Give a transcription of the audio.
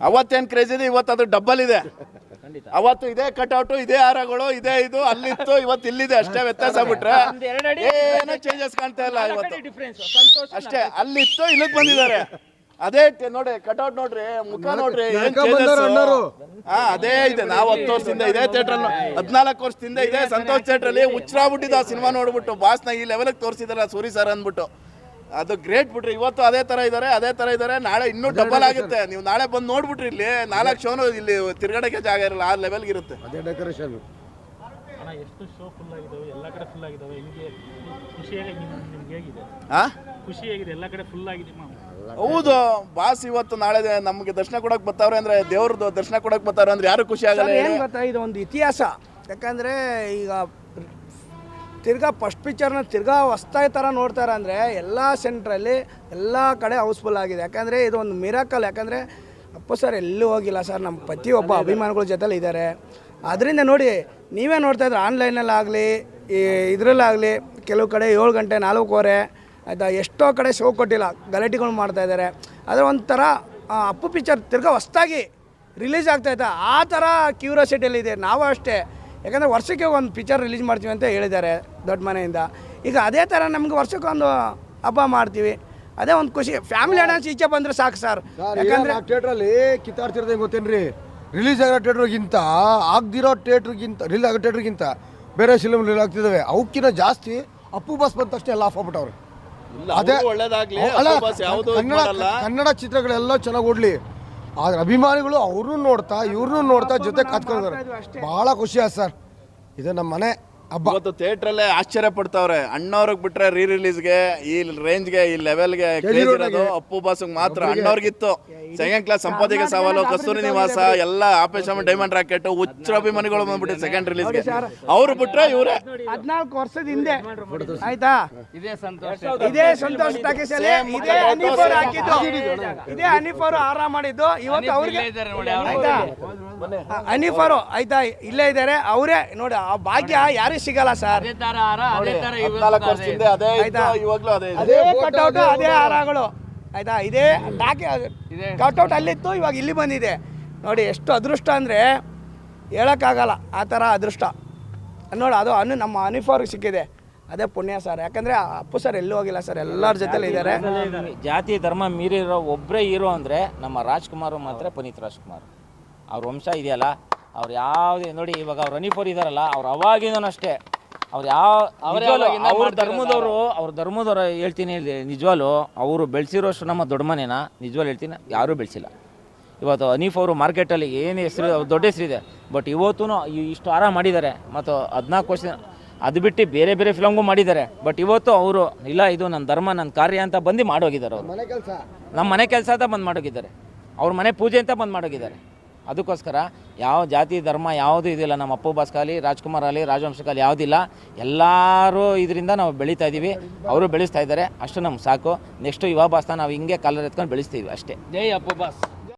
ಅವತ್ತೇನು craze ಇದೆ? ಇವತ್ತು ಅದು ಡಬ್ಬಲ್ ಇದೆ. ಖಂಡಿತ. ಅವತ್ತು ಇದೇ ಕಟ್ಔಟು ಇದೇ ಹಾರಗಳು ಇದೇ ಇದು ಅಲ್ಲಿತ್ತು ಇವತ್ತು ಇಲ್ಲಿದೆ ಅಷ್ಟೇ ವ್ಯತ್ಯಾಸ ಬಿಟ್ರೆ ಏನೋ ಚೇಂಜಸ್ ಕಾಣ್ತಾ ಇಲ್ಲ ಇವತ್ತು. ಡಿಫ್ರೆನ್ಸ್ ಸಂತೋಷ ಅಷ್ಟೇ ಅಲ್ಲಿತ್ತು ಇಲ್ಲಿಗೆ ಬಂದಿದ್ದಾರೆ. ಅದೇ ನೋಡ್ರಿ ನೋಡಿ ಕಟ್ಔಟ್ ನೋಡ್ರಿ ಮುಖ ನೋಡ್ರಿ? ಹಾ ಅದೇ ಇದೆ. ನಾವು ಹತ್ತು ವರ್ಷದಿಂದ ಇದೇ ಥಿಯೇಟರ್ ಹದಿನಾಲ್ಕು ವರ್ಷದಿಂದ ಇದೆ ಸಂತೋಷ್ ಥಿಯೇಟರ್ ಅಲ್ಲಿ ಹುಚ್ಚರಾಗ್ಬಿಟ್ಟಿದ್ದು ಆ ಸಿನಿಮಾ ನೋಡ್ಬಿಟ್ಟು ಬಾಸ್ನ ಈ ಲೆವೆಲ್ಗೆ ತೋರಿಸಿದಾರೆ ಸೂರಿ ಸರ್ ಅಂದ್ಬಿಟ್ಟು. ಅದು ಗ್ರೇಟ್ ಬಿಟ್ರಿ ಇವತ್ತು ಅದೇ ತರ ಇದಾರೆ ಅದೇ ತರ ಇದಾರೆ. ನಾಳೆ ಇನ್ನೂ ಡಬಲ್ ಆಗುತ್ತೆ. ನೀವು ನಾಳೆ ಬಂದು ನೋಡ್ಬಿಟ್ರಿ ಇಲ್ಲಿ. ನಾಲ್ಕು ಶೋನು ಇಲ್ಲಿ ತಿರ್ಗಾಡಕ್ಕೆ ಜಾಗ ಇರಲ್ಲ ಆ ಲೆವೆಲ್ಗೆ ಇರುತ್ತೆ. ಅದೇ ಡೆಕೋರೇಷನ್ ಅಣ್ಣ ಎಷ್ಟು ಶೋ ಫುಲ್ ಆಗಿದಾವೆ? ಎಲ್ಲ ಕಡೆ ಫುಲ್ ಆಗಿದಾವೆ. ನಿಮಗೆ ಖುಷಿಯಾಗಿ ನಿಮ್ ನಿಮ್ಗೆ ಹೇಗಿದೆ? ಆ? ಖುಷಿ ಎಲ್ಲ ಕಡೆ ಫುಲ್ ಆಗಿದೆ ಹೌದು. ಬಾಸ್ ಇವತ್ತು ನಾಳೆ ನಮ್ಗೆ ದರ್ಶನ ಕೊಡಕ್ ಬರ್ತಾವ್ರೆ ಅಂದ್ರೆ ದೇವ್ರದ್ದು ದರ್ಶನ ಕೊಡಕ್ ಬರ್ತಾವ್ರೆ ಅಂದ್ರೆ ಯಾರು ಖುಷಿ ಆಗಲ್ಲ ಸರ್ ಏನು ಗೊತ್ತಾ? ಇದು ಒಂದು ಇತಿಹಾಸ. ಯಾಕಂದ್ರೆ ಈಗ ತಿರ್ಗಾ ಫಸ್ಟ್ ಪಿಕ್ಚರ್ನ ತಿರ್ಗಾ ಹೊಸ್ತಾಯಿ ಥರ ನೋಡ್ತಾರೆ ಅಂದರೆ ಎಲ್ಲ ಸೆಂಟ್ರಲ್ಲಿ ಎಲ್ಲ ಕಡೆ ಹೌಸ್ಫುಲ್ ಆಗಿದೆ. ಯಾಕಂದರೆ ಇದು ಒಂದು ಮಿರಾಕಲ್ ಯಾಕಂದರೆ ಅಪ್ಪ ಸರ್ ಎಲ್ಲೂ ಹೋಗಿಲ್ಲ ಸರ್ ನಮ್ಮ ಪ್ರತಿಯೊಬ್ಬ ಅಭಿಮಾನಿಗಳ ಜೊತೆಲಿ ಇದ್ದಾರೆ ಅದರಿಂದ ನೋಡಿ ನೀವೇ ನೋಡ್ತಾ ಇದ್ರೆ ಆನ್ಲೈನಲ್ಲಾಗಲಿ ಈ ಇದರಲ್ಲಾಗಲಿ ಕೆಲವು ಕಡೆ ಏಳು ಗಂಟೆ ನಾಲ್ಕೂವರೆ ಆಯಿತಾ ಎಷ್ಟೋ ಕಡೆ ಶೋ ಕೊಟ್ಟಿಲ್ಲ ಗಲಾಟೆಗಳು ಮಾಡ್ತಾ ಇದ್ದಾರೆ ಆದರೆ ಒಂಥರ ಅಪ್ಪು ಪಿಕ್ಚರ್ ತಿರ್ಗಾ ಹೊಸ್ತಾಗಿ ರಿಲೀಸ್ ಆಗ್ತಾಯಿತ್ತು ಆ ಥರ ಕ್ಯೂರಿಯಾಸಿಟಿಯಲ್ಲಿದೆ ನಾವು ಅಷ್ಟೇ. ಯಾಕಂದರೆ ವರ್ಷಕ್ಕೆ ಒಂದು ಪಿಕ್ಚರ್ ರಿಲೀಸ್ ಮಾಡ್ತೀವಿ ಅಂತ ಹೇಳಿದ್ದಾರೆ ದೊಡ್ಡ ಮನೆಯಿಂದ. ಈಗ ಅದೇ ಥರ ನಮ್ಗೆ ವರ್ಷಕ್ಕೊಂದು ಹಬ್ಬ ಮಾಡ್ತೀವಿ. ಅದೇ ಒಂದು ಖುಷಿ. ಫ್ಯಾಮಿಲಿ ಅಡಾನ್ಸ್ ಈಚೆ ಬಂದರೆ ಸಾಕು ಸರ್ ಯಾಕಂದರೆ ಥಿಯೇಟ್ರಲ್ಲಿ ಕಿತ್ತಾಡ್ತಿರೋದೇ ಗೊತ್ತೇನ್ರಿ? ರಿಲೀಸ್ ಆಗಿರೋ ಥಿಯೇಟ್ರಿಗಿಂತ ಆಗದಿರೋ ಥಿಯೇಟ್ರಿಗಿಂತ ರಿಲೀಸ್ ಆಗೋ ಥಿಯೇಟ್ರಿಗಿಂತ ಬೇರೆ ಫಿಲ್ಮ್ ರಿಲೀಸ್ ಆಗ್ತಿದ್ದಾವೆ ಅವಕ್ಕಿಂತ ಜಾಸ್ತಿ ಅಪ್ಪು ಬಸ್ ಬಂದ ತಕ್ಷಣ ಎಲ್ಲ ಆಫ್ ಆಗ್ಬಿಟ್ಟವ್ರೆ. ಅದೇ ಅವ್ರಿಗೂ ಒಳ್ಳೇದಾಗ್ಲಿ. ಅಲ್ಲ, ಅಪ್ಪು ಬಾಸ್ ಯಾವ್ದು ಇದ್ ಕನ್ನಡ ಕನ್ನಡ ಚಿತ್ರಗಳೆಲ್ಲ ಚೆನ್ನಾಗಿ ಓಡ್ಲಿ. ಆದ್ರೆ ಅಭಿಮಾನಿಗಳು ಅವ್ರನ್ನೂ ನೋಡ್ತಾ ಇವ್ರನ್ನೂ ನೋಡ್ತಾ ಜೊತೆ ಕಾತ್ಕೊಂಡಿದ್ದಾರೆ ಭಾಳ ಖುಷಿ ಆಯ್ತು ಸರ್. ಇದು ನಮ್ಮ ಮನೆ. ಹಬ್ಬ. ಥಿಯೇಟರ್ ಅಲ್ಲೇ ಆಶ್ಚರ್ಯ ಪಡ್ತಾವ್ರೆ. ಅಣ್ಣವ್ರಿಗೆ ಬಿಟ್ರೆ ರೀ ರಿಲೀಸ್ಗೆ ಈ ರೇಂಜ್ಗೆ ಈ ಲೆವೆಲ್ಗೆ ಕ್ರೇಜ್ ಇರೋದು ಅಪ್ಪು ಬಾಸ್ಗೆ ಮಾತ್ರ. ಅಣ್ಣವ್ರಿಗಿತ್ತು. ಸೆಕೆಂಡ್ ಕ್ಲಾಸ್ ಸಂಪಾದಿಕ ಸವಾಲು ಕಸ್ತೂರಿ ನಿವಾಸ ಎಲ್ಲ ಆಪರೇಷನ್ ಡೈಮಂಡ್ ರಾಕೆಟ್ ಉಚ್ಚ ಅಭಿಮಾನಿಗಳು ಬಂದ್ಬಿಟ್ಟು ಸೆಕೆಂಡ್ ರಿಲೀಸ್ಗೆ ಅವ್ರು ಬಿಟ್ರೆ ಇವರೇ. ಹದಿನಾಲ್ಕು ವರ್ಷದ ಹಿಂದೆ. ಆಯ್ತಾ? ಇದೇ ಸಂತೋಷ. ಇದೇ ಸಂತೋಷ ಇದೇ ಹನೀಫ್ ಅವ್ರು ಹಾಕಿದ್ದು. ಇದೇ ಹನೀಫ್ ಅವರು ಆರಾಮ ಮಾಡಿದ್ದು. ಇವತ್ತು ಅವ್ರಿಗೆ ಆಯ್ತಾ ಅವರು. ಆಯ್ತಾ? ಇಲ್ಲೇ ಇದ್ದಾರೆ. ಅವರೇ ನೋಡಿ ಆ ಭಾಗ್ಯ ಯಾರಿಗೂ ಸಿಗಲ್ಲ ಸರ್. ಅದೇ ತರ ಅದೇ ತರ ಹದಿನಾಲ್ಕು ವರ್ಷದಿಂದ ಅದೇ. ಇತ್ತು, ಆಯ್ತಾ? ಇವಾಗ್ಲೂ ಅದೇ ಇದೆ. ಅದೇ ಕಟ್ಔಟ್ ಅದೇ ಹಾರಗಳು. ಆಯ್ತಾ? ಇದೇ ಟಾಕಿ ಇದೆ. ಕಟ್ಔಟ್ ಅಲ್ಲಿತ್ತು ಇವಾಗ ಇಲ್ಲಿ ಬಂದಿದೆ. ನೋಡಿ ಎಷ್ಟು ಅದೃಷ್ಟ ಅಂದ್ರೆ ಹೇಳಕ್ಕಾಗಲ್ಲ ಆ ಥರ ಅದೃಷ್ಟ. ನೋಡಿ ಅದು ಅನು ನಮ್ಮ ಅನಿಫಾರ್ ಅವ್ರಿಗೆ ಸಿಕ್ಕಿದೆ. ಅದೇ ಪುಣ್ಯ ಸರ್. ಯಾಕಂದ್ರೆ ಅಪ್ಪು ಸರ್ ಎಲ್ಲೂ ಹೋಗಿಲ್ಲ ಸರ್. ಎಲ್ಲರ ಜೊತೆಲಿ ಇದ್ದಾರೆ. ಜಾತಿ ಧರ್ಮ ಮೀರಿರೋ ಒಬ್ಬರೇ ಹೀರೋ ಅಂದರೆ ನಮ್ಮ ರಾಜ್ಕುಮಾರ್ ಮಾತ್ರ ಪುನೀತ್ ರಾಜ್ಕುಮಾರ್. ಅವ್ರ ವಂಶ ಇದೆಯಲ್ಲ? ಅವ್ರು ಯಾವುದೇ ನೋಡಿ ಇವಾಗ ಅವ್ರು ರನಿಫೋರ್ ಇದಾರಲ್ಲ ಅವ್ರು ಅವಾಗಿಂದನೂ ಅಷ್ಟೇ. ಅವ್ರು ಯಾವ ಅವ್ರ ಧರ್ಮದವರು ಅವ್ರ? ಧರ್ಮದವ್ರು ಹೇಳ್ತೀನಿ ನಿಜವಾಲು ನಿಜವಾಗ್ಲು ಅವರು ಬೆಳೆಸಿರೋಷ್ಟು ನಮ್ಮ ದೊಡ್ಡ ಮನೇನ? ನಿಜವಾಲು ಹೇಳ್ತೀನಿ ಯಾರೂ ಬೆಳೆಸಿಲ್ಲ. ಇವತ್ತು ಅನೀಫ್ ಅವರು ಮಾರ್ಕೆಟಲ್ಲಿ ಏನು ಹೆಸರು ದೊಡ್ಡ ಹೆಸರಿದೆ ಬಟ್ ಇವತ್ತೂ ಇಷ್ಟು ಆರಾಮ ಮಾಡಿದ್ದಾರೆ. ಮತ್ತು ಹದಿನಾಲ್ಕು ವರ್ಷ ಅದು ಬಿಟ್ಟು ಬೇರೆ ಬೇರೆ ಫಿಲಮ್ಗೂ ಮಾಡಿದ್ದಾರೆ. ಬಟ್ ಇವತ್ತು ಅವರು ಇಲ್ಲ ಇದು ನನ್ನ ಧರ್ಮ ನನ್ನ ಕಾರ್ಯ ಅಂತ ಬಂದು ಮಾಡೋಗಿದ್ದಾರೆ ಅವರು. ಮನೆ ಕೆಲಸ? ನಮ್ಮ ಮನೆ ಕೆಲಸ ಅಂತ ಬಂದು ಮಾಡೋಗಿದ್ದಾರೆ. ಅವ್ರ ಮನೆ ಪೂಜೆ ಅಂತ ಬಂದು ಮಾಡೋಗಿದ್ದಾರೆ. ಅದಕ್ಕೋಸ್ಕರ ಯಾವ ಜಾತಿ ಧರ್ಮ ಯಾವುದೂ ಇದಿಲ್ಲ. ನಮ್ಮ ಅಪ್ಪು ಬಾಸ್ಕಾಲಿ ರಾಜ್ಕುಮಾರ್ ಆಗಲಿ ರಾಜವಂಶಕಾಲಿ ಯಾವುದಿಲ್ಲ ಎಲ್ಲರೂ ಇದರಿಂದ ನಾವು ಬೆಳೀತಾ ಇದ್ದೀವಿ. ಅವರು ಬೆಳೆಸ್ತಾ ಇದ್ದಾರೆ. ಅಷ್ಟು ನಮ್ಗೆ ಸಾಕು. ನೆಕ್ಸ್ಟು ಯುವ ಬಾಸ್ನ ನಾವು ಹಿಂಗೆ ಕಾಲರ್ ಎತ್ಕೊಂಡು ಬೆಳೆಸ್ತೀವಿ ಅಷ್ಟೇ. ಜೈ ಅಪ್ಪು ಬಾಸ್.